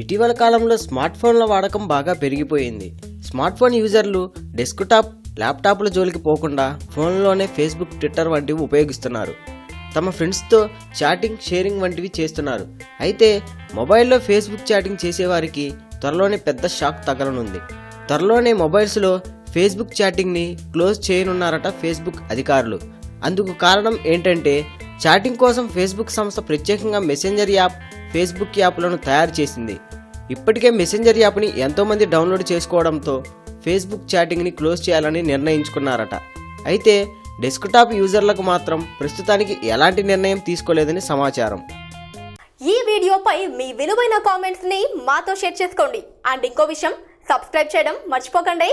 ఇటీవల కాలంలో స్మార్ట్ ఫోన్ల వాడకం బాగా పెరిగిపోయింది. స్మార్ట్ ఫోన్ యూజర్లు డెస్క్టాప్ ల్యాప్టాప్ల జోలికి పోకుండా ఫోన్లోనే ఫేస్బుక్ ట్విట్టర్ వంటివి ఉపయోగిస్తున్నారు. తమ ఫ్రెండ్స్తో చాటింగ్ షేరింగ్ వంటివి చేస్తున్నారు. అయితే మొబైల్లో ఫేస్బుక్ చాటింగ్ చేసేవారికి త్వరలోనే పెద్ద షాక్ తగలనుంది. త్వరలోనే మొబైల్స్లో ఫేస్బుక్ చాటింగ్ని క్లోజ్ చేయనున్నారట ఫేస్బుక్ అధికారులు. అందుకు కారణం ఏంటంటే చాటింగ్ కోసం ఫేస్బుక్ సంస్థ ప్రత్యేకంగా మెసెంజర్ యాప్ ఫేస్బుక్ యాప్లను తయారు చేసింది. ఇప్పటికే మెసెంజర్ యాప్ని ఎంతోమంది డౌన్లోడ్ చేసుకోవడంతో ఫేస్బుక్ చాటింగ్ని క్లోజ్ చేయాలని నిర్ణయించుకున్నారట. అయితే డెస్క్టాప్ యూజర్లకు మాత్రం ప్రస్తుతానికి ఎలాంటి నిర్ణయం తీసుకోలేదని సమాచారం. ఈ వీడియోపై మీ విలువైన కామెంట్స్ని మాతో షేర్ చేసుకోండి. అండ్ ఇంకో విషయం సబ్స్క్రైబ్ చేయడం మర్చిపోకండి.